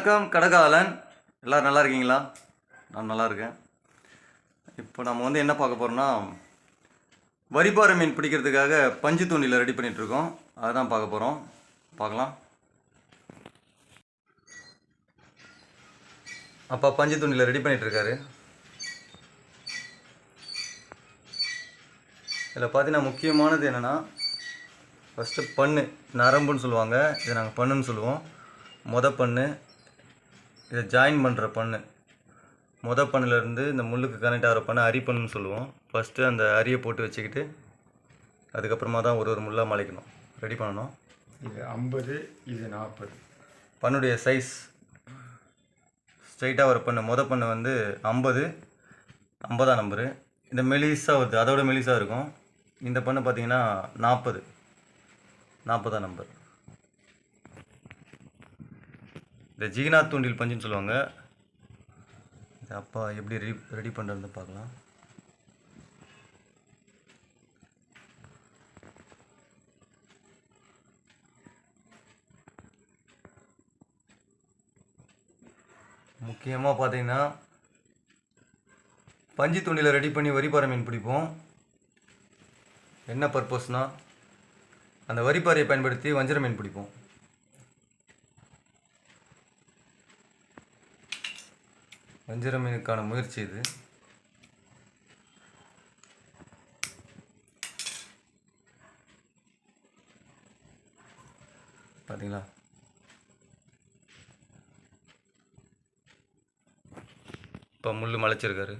வணக்கம் கடகாலன். எல்லோரும் நல்லா இருக்கீங்களா? நான் நல்லா இருக்கேன். இப்போ நம்ம வந்து என்ன பார்க்க போகிறோம்னா வரிப்பாறை மீன் பிடிக்கிறதுக்காக பஞ்சு தூண்டியில் ரெடி பண்ணிகிட்ருக்கோம் இருக்கோம். அதை தான் பார்க்க போகிறோம் பார்க்கலாம். அப்பா பஞ்சு தூண்டியில் ரெடி பண்ணிகிட்ருக்காரு இருக்காரு. இதில் பார்த்தீங்கன்னா முக்கியமானது என்னென்னா ஃபஸ்ட்டு பண்ணு. நரம்புன்னு சொல்லுவாங்க. இதை நாங்கள் பண்ணுன்னு சொல்லுவோம். மொத பண்ணு. இதை ஜாயின் பண்ணுற பண்ணு. மொத பண்ணுலேருந்து இந்த முள்ளுக்கு கனெக்ட் ஆகிற பண்ணு அரிப்பண்ணுன்னு சொல்லுவோம். ஃபஸ்ட்டு அந்த அரியை போட்டு வச்சுக்கிட்டு அதுக்கப்புறமா தான் ஒரு ஒரு முள்ளாக மலைக்கணும். ரெடி பண்ணணும்? இது ஐம்பது இது நாற்பது. பண்ணுடைய சைஸ் ஸ்ட்ரைட்டாக வர பண்ணு. மொத பண்ணு வந்து ஐம்பது. ஐம்பதாம் நம்பரு இந்த மெலிசாக வருது. அதோட மெலிசாக இருக்கும். இந்த பண்ணு பார்த்தீங்கன்னா நாற்பது. நாற்பதாம் நம்பர் இந்த ஜீனா தூண்டில் பஞ்சுன்னு சொல்லுவாங்க. அப்பா எப்படி ரெடி ரெடி பண்ணுறதுன்னு பார்க்கலாம். முக்கியமாக பார்த்தீங்கன்னா பஞ்சு தூண்டில் ரெடி பண்ணி வரிப்பாறை மீன் பிடிப்போம். என்ன பர்பஸ்னால் அந்த வரிப்பாறையை பயன்படுத்தி வஞ்சர மீன் பிடிப்போம். வஞ்சிர மீனுக்கான முயற்சி இது. பார்த்தீங்களா இப்போ முள் மலைச்சிருக்காரு.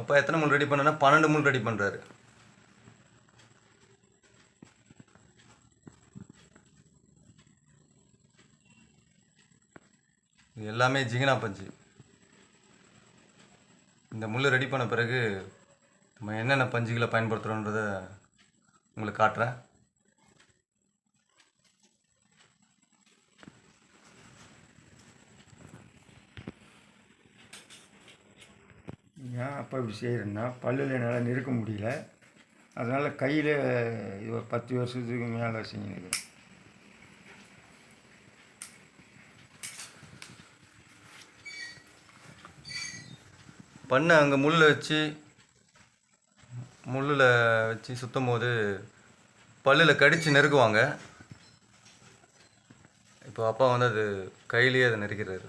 அப்பா எத்தனை முள் ரெடி பண்ணுன்னா பன்னெண்டு முள் ரெடி பண்ணுறாரு இது எல்லாமே ஜிகினா பஞ்சு. இந்த முள் ரெடி பண்ண பிறகு நம்ம என்னென்ன பஞ்சுகளை பயன்படுத்துகிறோன்றத உங்களுக்கு காட்டுறேன். ஏன் அப்போ இப்படி செய்கிறேன்னா பல்லில் என்னால் நிறுக்க முடியல. அதனால் கையில் இது ஒரு பத்து வருஷத்துக்கு மேலே செஞ்சுருக்கேன் பண்ணை அங்கே முள்ளில் வச்சு முள்ளில் வச்சு சுற்றும் போது பல்லில் கடித்து நெருக்குவாங்க. இப்போ அப்பா வந்து அது கையிலேயே அதை நெருக்கிறாரு.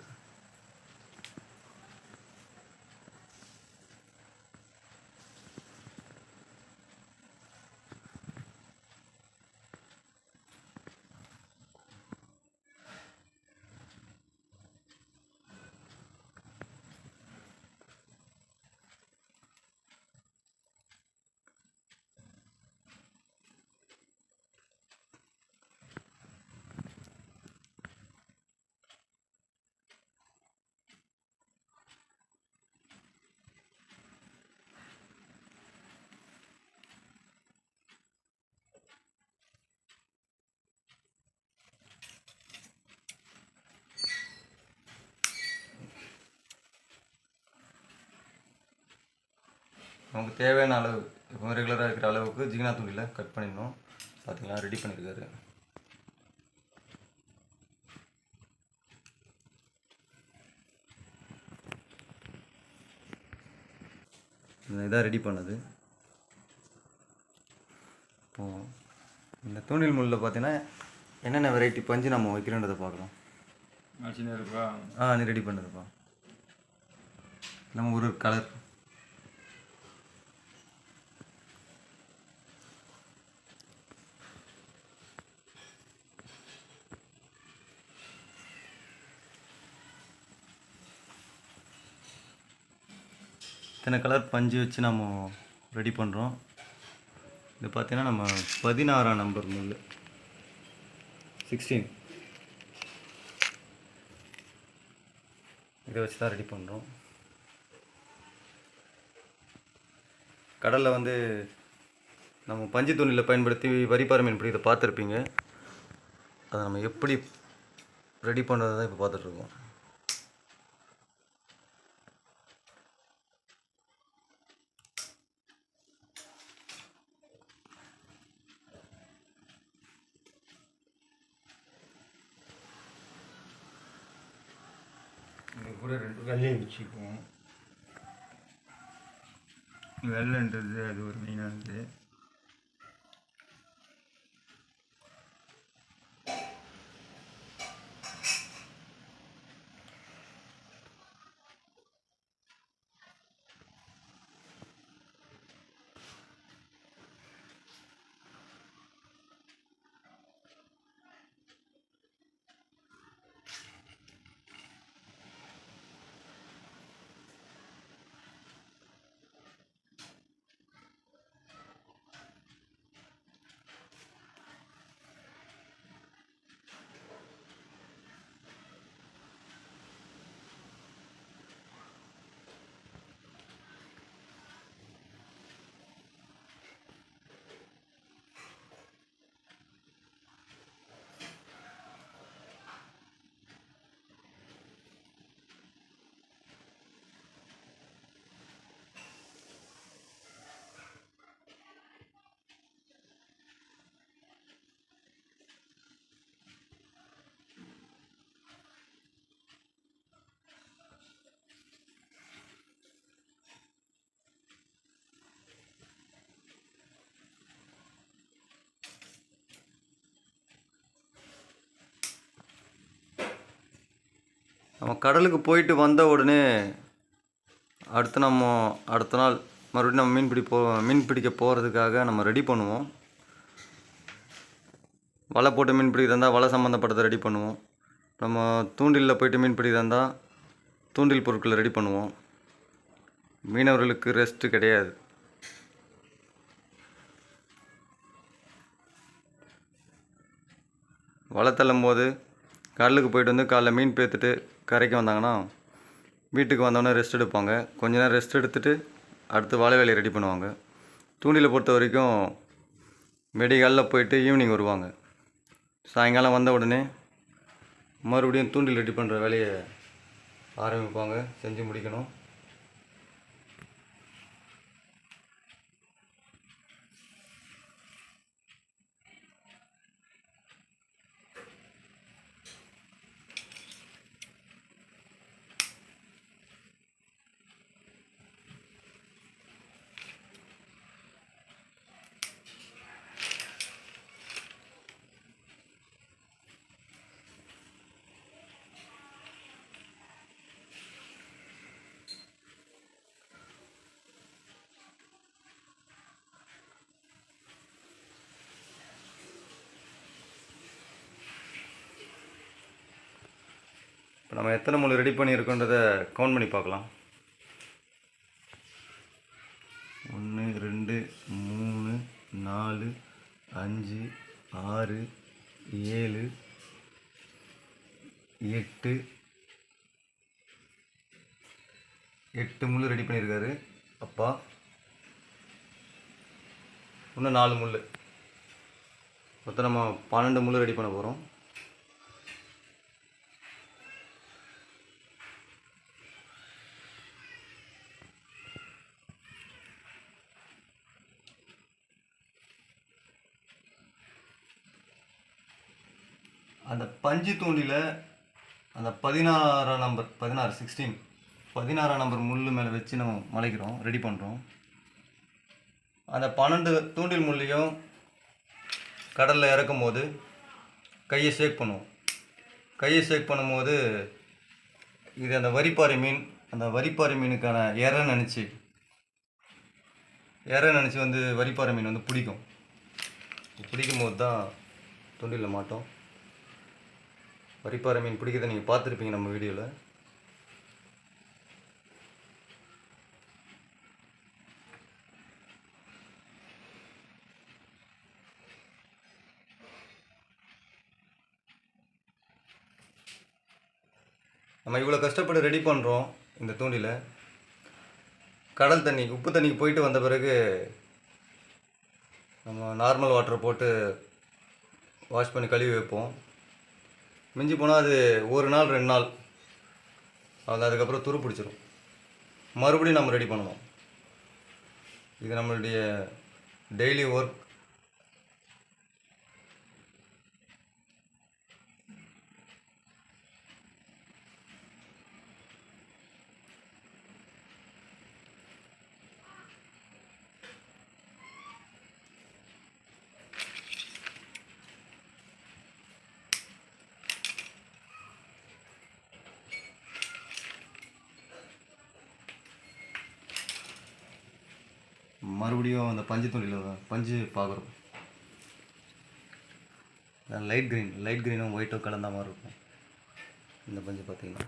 நமக்கு தேவையான அளவு இப்போ ரெகுலராக இருக்கிற அளவுக்கு ஜிகினா துண்டியில் கட் பண்ணிடணும். பார்த்தீங்களா ரெடி பண்ணியிருக்காரு இதான் ரெடி பண்ணது. இப்போது இந்த தூண்டில் முள்ளில் பார்த்தீங்கன்னா என்னென்ன வெரைட்டி பஞ்சு நம்ம வைக்கிறோன்றதை பார்க்குறோம் ஆ நீ ரெடி பண்ணதுப்பா. நம்ம ஒரு கலர் இத்தனை கலர் பஞ்சு வச்சு நம்ம ரெடி பண்ணுறோம் இது பார்த்திங்கன்னா நம்ம பதினாறாம் நம்பர் முள் சிக்ஸ்டீன் இதை வச்சு தான் ரெடி பண்ணுறோம் கடலில் வந்து நம்ம பஞ்சு துணியில் பயன்படுத்தி வரிப்பாறை மீன் பிடிக்கிறத பார்த்துருப்பீங்க. அதை நம்ம எப்படி ரெடி பண்ணுறது தான் இப்போ பார்த்துட்ருக்கோம் கூட ரெண்டு வெள்ளையை வச்சுக்குவோம். வெள்ளைன்றது அது ஒரு மெயினானது நம்ம கடலுக்கு போயிட்டு வந்த உடனே அடுத்து நம்ம அடுத்த நாள் மறுபடியும் நம்ம மீன் பிடி போ மீன் பிடிக்க போகிறதுக்காக நம்ம ரெடி பண்ணுவோம். வலை போட்டு மீன் பிடிக்கிறதா இருந்தால் வலை சம்மந்தப்பட்டதை ரெடி பண்ணுவோம். நம்ம தூண்டிலில் போயிட்டு மீன் பிடிக்கிறதா இருந்தால் தூண்டில் பொருட்களை ரெடி பண்ணுவோம். மீனவர்களுக்கு ரெஸ்ட்டு கிடையாது. வலை தள்ளும் போது கடலுக்கு போயிட்டு வந்து காலைல மீன் பேத்துட்டு கரைக்கு வந்தாங்கன்னா வீட்டுக்கு வந்தோடனே ரெஸ்ட் எடுப்பாங்க. கொஞ்ச நேரம் ரெஸ்ட் எடுத்துட்டு அடுத்து வாழை வேலையை ரெடி பண்ணுவாங்க. தூண்டிலை பொறுத்த வரைக்கும் வெடிகாலில் போயிட்டு ஈவினிங் வருவாங்க. சாயங்காலம் வந்த உடனே மறுபடியும் தூண்டில் ரெடி பண்ணுற வேலையை ஆரம்பிப்பாங்க. செஞ்சு முடிக்கணும். இப்போ நம்ம எத்தனை முள் ரெடி பண்ணியிருக்கோன்றதை கவுண்ட் பண்ணி பார்க்கலாம். ஒன்று ரெண்டு மூணு நாலு அஞ்சு ஆறு ஏழு எட்டு. எட்டு முள் ரெடி பண்ணியிருக்காரு. அப்பா. இன்னும் நாலு முள் மொத்தம் நம்ம பன்னெண்டு முள் ரெடி பண்ண போகிறோம் அந்த பஞ்சு தூண்டில அந்த பதினாறாம் நம்பர் பதினாறு சிக்ஸ்டீன் பதினாறாம் நம்பர் முள் மேலே வச்சு நம்ம மலைக்கிறோம் ரெடி பண்ணுறோம் அந்த பன்னெண்டு தூண்டில் முள்ளையும் கடலில் இறக்கும் போது கையை ஷேக் பண்ணுவோம். கையை ஷேக் பண்ணும்போது இது அந்த வரிப்பாறை மீன் அந்த வரிப்பாறை மீனுக்கான எரை நினச்சி எரை நினச்சி வந்து வரிப்பாறை மீன் வந்து பிடிக்கும். பிடிக்கும் போது தான் தூண்டிலில் மாட்டோம். வரிப்பாறை மீன் பிடிக்கிறத நீங்கள் பார்த்துருப்பீங்க நம்ம வீடியோவில் நம்ம இவ்வளோ கஷ்டப்பட்டு ரெடி பண்ணுறோம் இந்த தூண்டியில் கடல் தண்ணி உப்பு தண்ணிக்கு போயிட்டு வந்த பிறகு நம்ம நார்மல் வாட்டரை போட்டு வாஷ் பண்ணி கழுவி வைப்போம். மிஞ்சி போனால் அது ஒரு நாள் ரெண்டு நாள். அது அதுக்கப்புறம் துரு பிடிச்சிரும். மறுபடியும் நம்ம ரெடி பண்ணணும். இது நம்மளுடைய டெய்லி ஒர்க் மறுபடியும் அந்த பஞ்சு துணியில் பஞ்சு பார்க்குறோம் லைட் க்ரீன் லைட் க்ரீனும் ஒயிட்டும் கலந்த மாதிரி இருக்கும். இந்த பஞ்சு பார்த்தீங்கன்னா.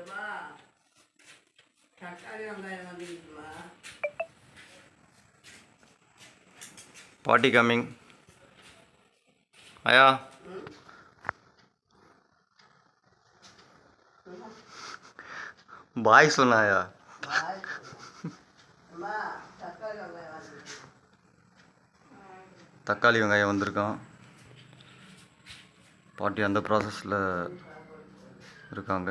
ஏம்மா தக்காளி வெங்காயம் வந்துருக்குமா பாட்டி கம்மிங் ஆயா பாய் சொன்னாயா தக்காளி வெங்காயம் வந்திருக்கான். பாட்டி அந்த ப்ராசஸில் இருக்காங்க.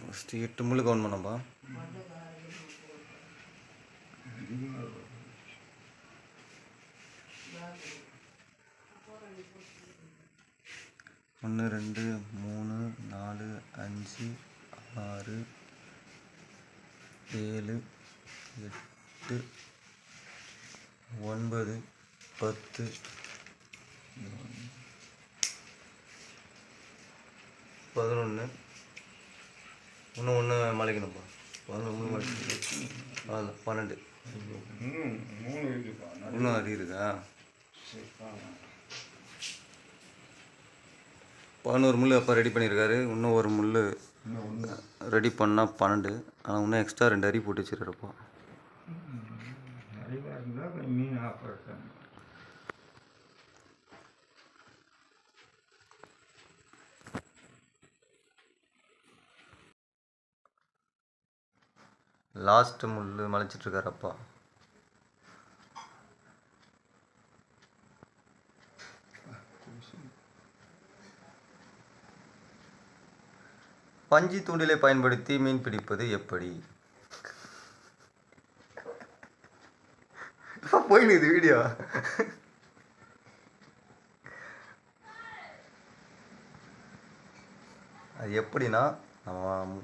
ஃபஸ்ட்டு எட்டு முள்ளு கவுண்ட் பண்ணப்பா ஒன்று ரெண்டு மூணு நாலு அஞ்சு ஆறு ஏழு எட்டு ஒன்பது பத்து பதினொன்று இன்னும் ஒன்று மலைக்கணும்ப்பா. பதினொன்று மலைக்கணும் அவ்வளோ பன்னெண்டு. இன்னும் மூணு அரி இருக்கா? பதினோரு முள் அப்போ ரெடி பண்ணியிருக்காரு இன்னும் ஒரு முள் ஒன்று ரெடி பண்ணால் பன்னெண்டு. ஆனால் இன்னும் எக்ஸ்ட்ரா ரெண்டு அரி போட்டு வச்சிருக்கிறப்போ நிறையா இருந்தால் கொஞ்சம் மீன் ஆப்பரேஷன் லாஸ்ட் முள் மலைச்சிட்ருக்காரு அப்பா. பஞ்சு தூண்டிலை பயன்படுத்தி மீன் பிடிப்பது எப்படி? போயின்னு இது வீடியோ அது எப்படின்னா நம்ம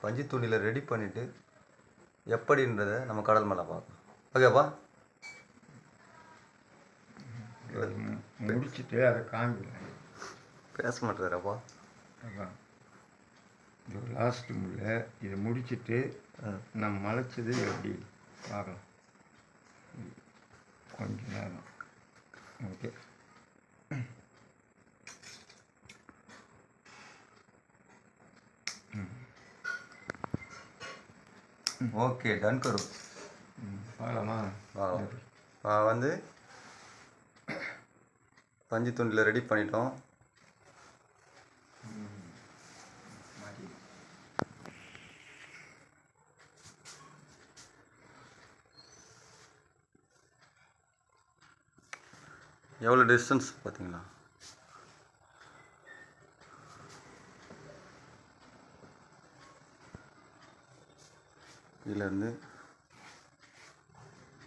பஞ்சு தூண்டிலை ரெடி பண்ணிவிட்டு எப்படின்றத நம்ம கடல் மேலே பார்க்கணும். ஓகேப்பா முடிச்சுட்டு அதை காமிக்கிறேன் பேச மாட்டேறாப்பா இது லாஸ்ட் முள்ள இதை முடிச்சுட்டு நான் மலைச்சது எப்படி? பார்க்கலாம். கொஞ்ச நேரம். ஓகே ஓகே டன் கரு. பார்க்கலாமா பார்க்கலாம் வந்து பஞ்சு துண்டில் ரெடி பண்ணிட்டோம். எவ்வளோ டிஸ்டன்ஸ் பார்த்தீங்களா? கீழேருந்து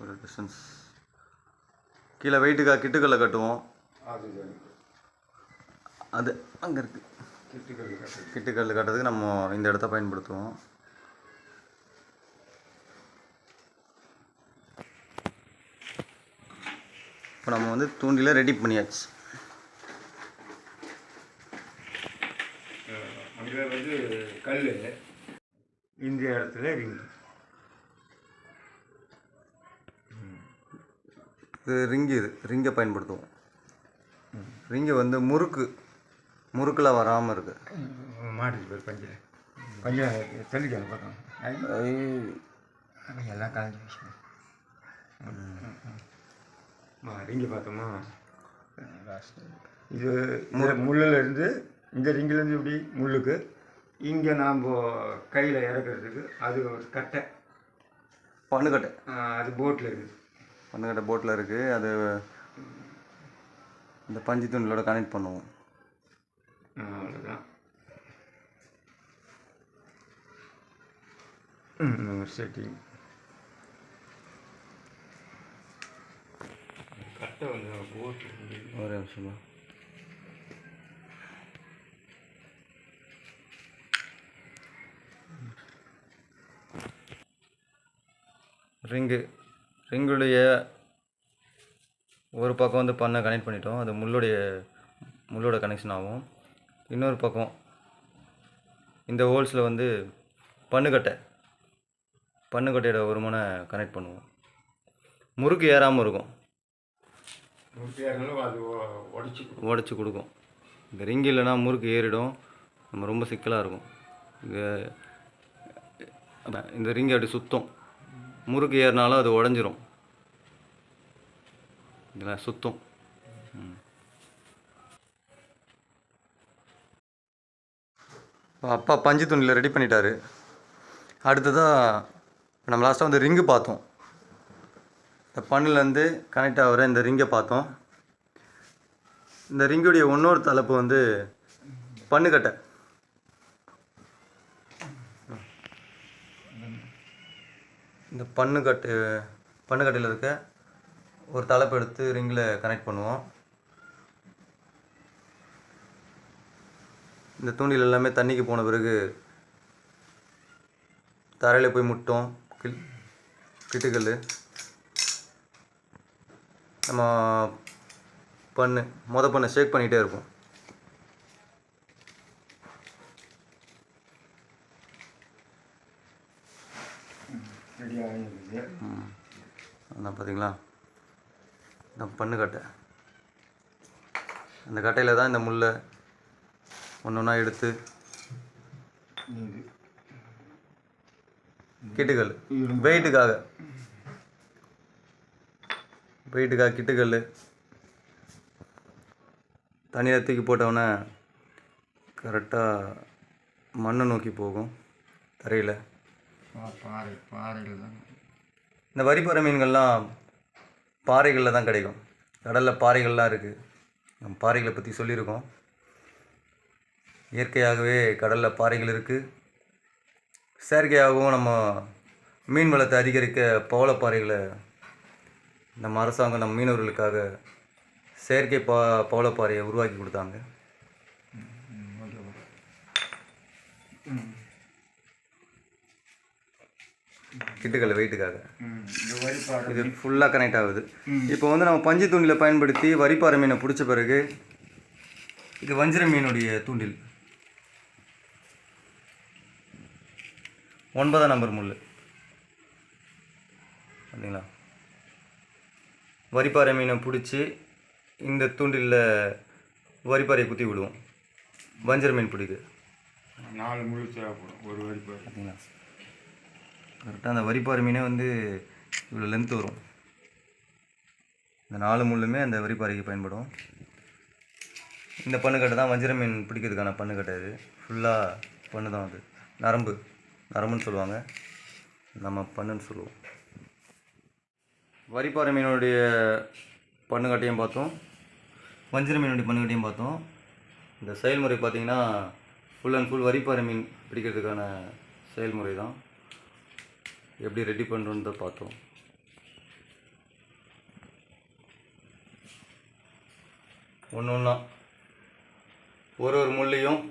ஒரு டிஸ்டன்ஸ் கீழே வெயிட்டுக்கா கிட்டுக்கல்ல கட்டுவோம். அது அங்கே இருக்குது கிட்டுக்கல் கட்டுறது. கிட்டுக்கல் கட்டுறதுக்கு நம்ம இந்த இடத்த பயன்படுத்துவோம். இப்போ நம்ம வந்து தூண்டில ரெடி பண்ணியாச்சு. அங்கே வந்து கல் இந்த இடத்துல ரிங் இது ரிங்கு இது. ரிங்கை பயன்படுத்துவோம். ரிங்கு வந்து முறுக்கு முறுக்கில் வராமல் இருக்கு. மாட்டுக்கு பேர் பஞ்சம் பஞ்சம் தெளிக்கணும் பார்த்தோம் எல்லாம் கலந்து ரிங்கி பார்த்தோமா? இது முள்ளில் இருந்து இந்த ரிங்கிலேருந்து இப்படி முள்ளுக்கு. இங்கே நாம் கையில் இறக்குறதுக்கு அது ஒரு கட்டை. பண்ணுக்கட்டை ஆ, அது போட்டில் இருக்குது. பண்ணுக்கட்டை போட்டில் இருக்குது அது இந்த பஞ்சு தூண்டிலோட கனெக்ட் பண்ணுவோம். செட்டிங் கட்டை வந்து போட்டு ஒரே நிமிஷமா ரிங்கு. ரிங்குடைய ஒரு பக்கம் வந்து பண்ணை கனெக்ட் பண்ணிட்டோம். அது முள்ளுடைய முள்ளோட கனெக்ஷன் ஆகும். இன்னொரு பக்கம் இந்த ஹோல்ஸில் வந்து பண்ணுக்கட்டை பண்ணுக்கட்டையோட ஒரு முனை கனெக்ட் பண்ணுவோம். முறுக்கு ஏறாமல் இருக்கும். உடச்சி உடச்சி கொடுக்கும். இந்த ரிங் இல்லைன்னா முறுக்கு ஏறிடும். நம்ம ரொம்ப சிக்கலாக இருக்கும். இது இந்த ரிங் அப்படி சுத்தம். முறுக்கு ஏறினாலும் அது உடஞ்சிரும். இதெல்லாம் சுத்தம் அப்பா பஞ்சு துணியில் ரெடி பண்ணிட்டாரு. அடுத்ததாக நம்ம லாஸ்ட்டாக வந்து ரிங்கு பார்த்தோம். இந்த பண்ணுலேருந்து கனெக்ட் ஆகிற இந்த ரிங்கை பார்த்தோம். இந்த ரிங்குடைய இன்னொரு தலைப்பு வந்து பண்ணுக்கட்டை இந்த பண்ணுக்கட்டு பண்ணுக்கட்டையில் இருக்க ஒரு தலைப்பு எடுத்து ரிங்கில் கனெக்ட் பண்ணுவோம். இந்த தூண்டில் எல்லாமே தண்ணிக்கு போன பிறகு தரையில் போய் முட்டோம். கில் கிட்டுக்கல் நம்ம பண்ணு மொத பண்ணை ஷேக் பண்ணிகிட்டே இருப்போம். அதான் பார்த்தீங்களா இந்த பண்ணு கட்டை. அந்த கட்டையில் தான் இந்த முள்ளை ஒன்று ஒன்றா எடுத்து கிட்டுக்கல் வெயிட்டுக்காக. வெயிட்டுக்காக கிட்டுக்கல் தண்ணியில் தூக்கி போட்டவுடனே கரெக்டாக மண்ணை நோக்கி போகும் தரையில். பாறை பாறைகள் தான். இந்த வரிப்பற மீன்கள்லாம் பாறைகளில் தான் கிடைக்கும். கடலில் பாறைகள்லாம் இருக்குது நம்ம பாறைகளை பற்றி சொல்லியிருக்கோம். இயற்கையாகவே கடலில் பாறைகள் இருக்குது செயற்கையாகவும் நம்ம மீன் வளத்தை அதிகரிக்க பவளப்பாறைகளை நம்ம அரசாங்கம் நம்ம மீனவர்களுக்காக செயற்கை பா பவளப்பாறையை உருவாக்கி கொடுத்தாங்க ஓகே ஓகே கிட்டுக்கல் வெயிட்டுக்காக இது ஃபுல்லாக கனெக்ட் ஆகுது. இப்போ வந்து நம்ம பஞ்சு தூண்டிலை பயன்படுத்தி வரிப்பாறை மீனை பிடிச்ச பிறகு இது வஞ்சிர மீனுடைய தூண்டில். ஒன்பதாம் நம்பர் முள். பார்த்தீங்களா வரிப்பாறை மீனை பிடிச்சி இந்த தூண்டிலில் வரிப்பாறையை குத்தி விடுவோம். வஞ்சர மீன் பிடிக்கு. நாலு முழு தேவைப்படும் ஒரு வரி பாறை பார்த்தீங்களா கரெக்டாக அந்த வரிப்பாறை மீனே வந்து இவ்வளோ லென்த் வரும். இந்த நாலு முள்ளுமே அந்த வரிப்பாறைக்கு பயன்படும். இந்த பண்ணுக்கட்டை தான் வஞ்சிர மீன் பிடிக்கிறதுக்கான பண்ணுக்கட்டை இது. ஃபுல்லாக பண்ணு தான் அது. நரம்பு. நரம்புன்னு சொல்லுவாங்க. நம்ம பண்ணுன்னு சொல்லுவோம். வரிப்பாறை மீனுடைய பண்ணுக்கட்டையும் பார்த்தோம். வஞ்சிர மீனுடைய பண்ணுக்கட்டையும் பார்த்தோம். இந்த செயல்முறை பார்த்திங்கன்னா ஃபுல் அண்ட் ஃபுல் வரிப்பாறை மீன் பிடிக்கிறதுக்கான செயல்முறை தான். எப்படி ரெடி பண்ணுறோன்றத பார்த்தோம். ஒன்று ஒன்றா ஒரு ஒரு முள்ளையும்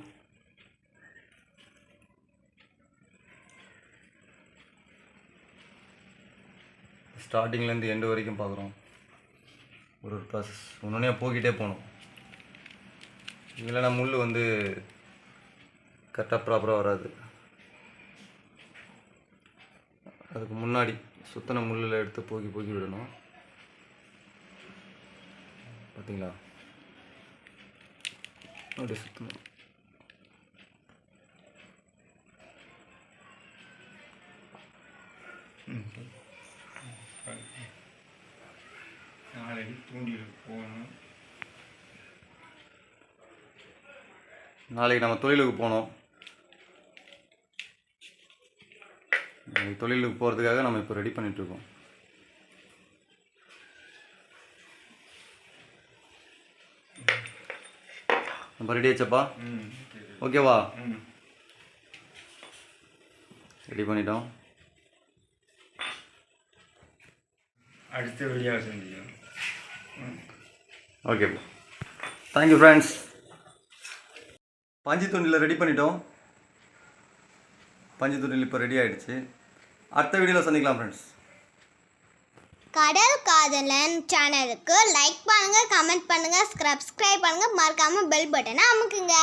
ஸ்டார்டிங்லேருந்து எண்டு வரைக்கும் பார்க்குறோம். ஒரு ஒரு ப்ராசஸ் ஒன்று போய்கிட்டே போகணும் இல்லைன்னா முள் வந்து கரெக்டாக ப்ராப்பராக வராது. அதுக்கு முன்னாடி சுத்தன முள்ளில் எடுத்து போக்கி போக்கி விடணும். பார்த்தீங்களா அப்படியே சுத்தணும். நாளைக்கு தூண்டில் போகணும். நாளைக்கு நம்ம தொழிலுக்கு போனோம். தொழிலுக்கு போகிறதுக்காக நம்ம இப்போ ரெடி பண்ணிகிட்ருக்கோம் நம்ம ரெடி ஆச்சப்பா? ஓகேவா? ரெடி பண்ணிட்டோம். அடுத்த வழியாக செஞ்சுக்கணும் ம் ஓகே தேங்க்யூ ஃப்ரெண்ட்ஸ் பஞ்சு துண்டில் ரெடி பண்ணிட்டோம். பஞ்சு இப்போ ரெடி ஆகிடுச்சு அடுத்த வீடியோவில் சந்திக்கலாம் ஃப்ரெண்ட்ஸ் கடல் காதலன் சேனலுக்கு லைக் பண்ணுங்கள் கமெண்ட் பண்ணுங்க சப்ஸ்கிரைப் பண்ணுங்கள் மறக்காமல் பெல் பட்டனை அமுக்குங்க.